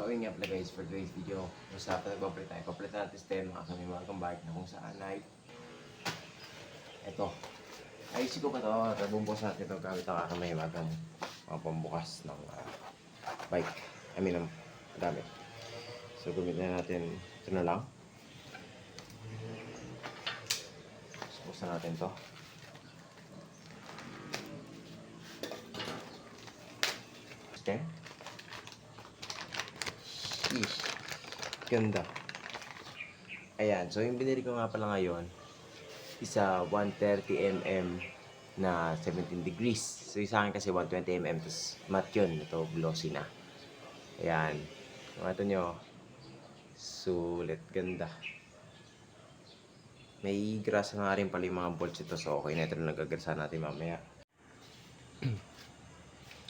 So, yun nga pala guys for today's video. Usapan nagpapalit tayo. Papalit natin stem mga kami mga bike na kung saan ay ito. Ayusin ko pa to. Nabubos natin ito gamit ang aking may magang mga pambukas ng ah, bike. I mean, ng gamit. So, gamitin natin ito na lang. So, buksan natin to. Stem. Sheesh. Ganda. Ayan. So, yung binili ko nga pala ngayon, isa 130mm na 17 degrees. So, yung sa akin kasi 120mm, tapos matte yun. Ito, glossy na. Ayan. Makita nyo, sulit. Ganda. May grasa nga rin pala yung mga bolts ito. So, okay na ito na nagagrasa natin mamaya.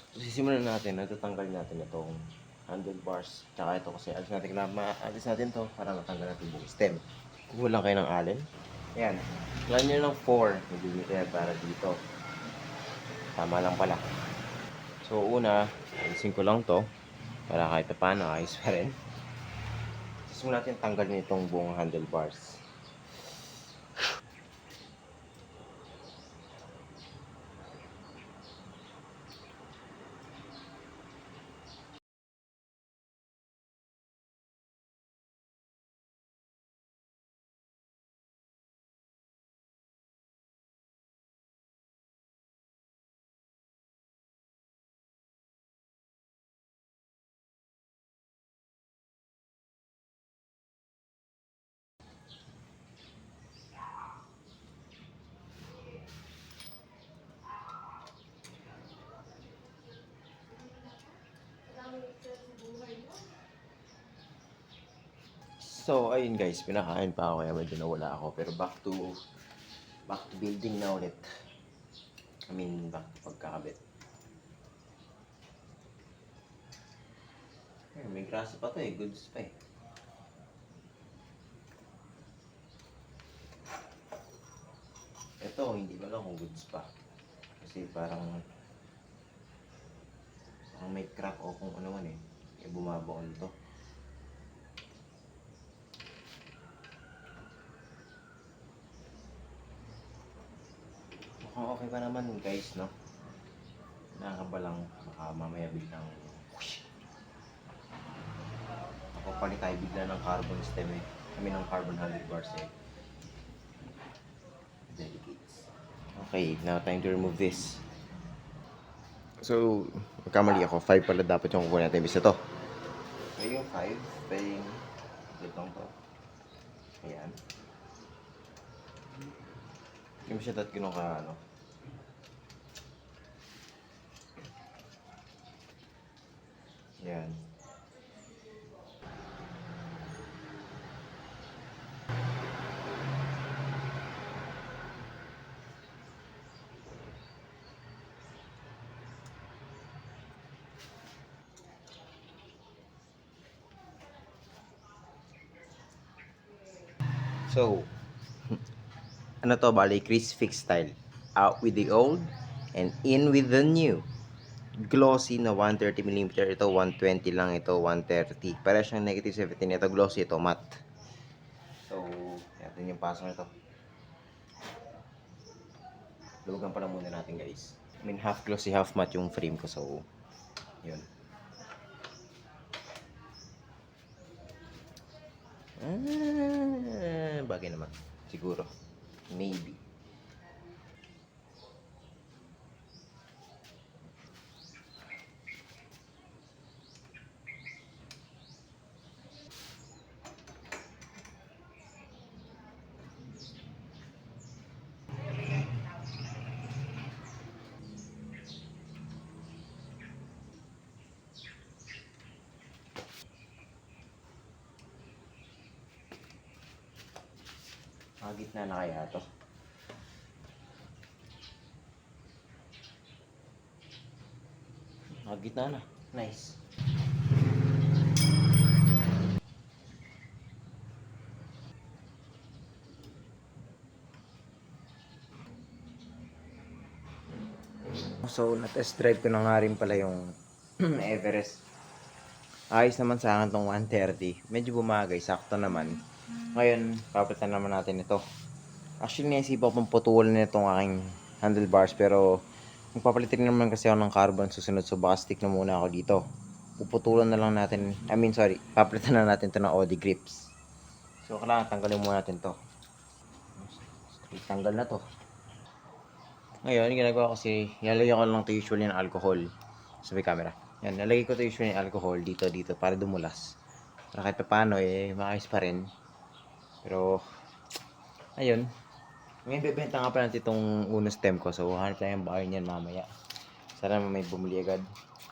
so, sisimulan natin. Natatanggal natin itong handlebars. Tsaka ito kasi alis natin na maalis natin to para matanggal natin yung stem. Kuha lang kayo ng allen. Ayan. Kailangan nyo ng 4. Magbibigay tayo para dito. Tama lang pala. So, una, alisin ko lang to. Para kahit pa paano, ayos pa rin. Tapos natin tanggalin itong buong handlebars. So, ayun guys, pinakain pa ako kaya medyo nawala ako. Pero back to, back to building na ulit. I mean, back to pagkakabit. Eh, may grasa pa to eh, goods pa eh. Ito, hindi ko alam kung goods pa. Kasi parang, parang may crack o kung ano man eh. Eh, bumabaon to. Mukhang okay pa naman guys, no? Nakakaba lang, baka mamaya biglang whoosh. Papalit tayo bigla ng carbon stem eh. Kami ng carbon handlebars eh. Delicates. Okay, now time to remove this. So, magkamali ako. 5 pala dapat yung kukunin natin. Bisa to. So, yung 5, paying itong to. Ayan. Hindi dat ganun ka, ano. Yan. So, ano to, bali, Chris Fix style. Out with the old and in with the new. Glossy na 130mm. Ito 120 lang. Ito 130. Para siyang negative 17. Ito glossy. Ito matte. So, natin yung pasok nito. Luwagan pala muna natin guys. I mean, half glossy, half matte yung frame ko. So, yun. Ah, bagay naman. Siguro. Maybe. Gitna na kaya to. Mga gitna na. Nice. So, na-test drive ko na nga rin pala yung Everest. Ayos naman sa akin tong 130. Medyo bumagay, sakto naman. Ngayon, papalitan naman natin ito. Actually, naisipan ko pang putulan nitong aking handlebars pero magpapalitin naman kasi ako ng carbon susunod so baka stick na muna ako dito. Puputulan na lang natin, I mean sorry, papalitan na natin to ng Audi grips. So, kailangan tanggalin muna natin to. Tanggal na to. Ngayon, ginagawa ko kasi, nilalagyan ko lang to usually ng alcohol sa may camera. Yan, nalagay ko to usually ng alcohol dito, dito, para dumulas. Para kahit pa paano, eh, maayos pa rin. Pero, ayun. Ngayon, bebenta nga pa natin itong uno stem ko. So, hanap lang yung buyer niyan mamaya. Sana may bumili agad.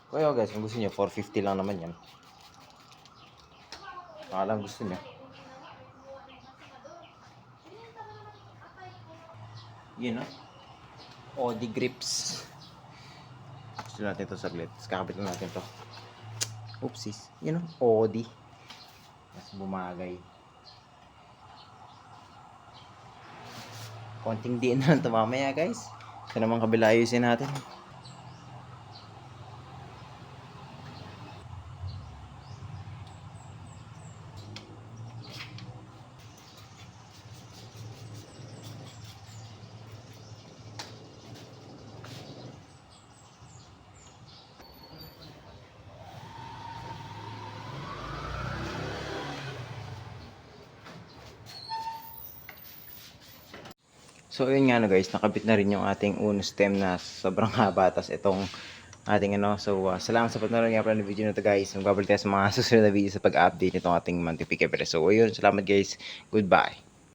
Kaya guys, kung gusto niyo, 450 lang naman yan. Baka gusto niyo. Yun, no? Audi grips. Gusto natin ito saglit. Tapos kakapit na natin to. Oopsies. Yun, no? Audi. Mas bumagay. Konting diin na lang ito mamaya, guys. Ito naman kabila ayusin natin. So, ayun nga no guys, nakabit na rin yung ating uno stem na sobrang haba. Tapos itong ating ano. So, uh, salamat sa panonood nga pala ng video na to guys. Magbabalik tayo sa mga susunod na video sa pag-update nitong ating Mantipic Everest. So, ayun, salamat guys. Goodbye.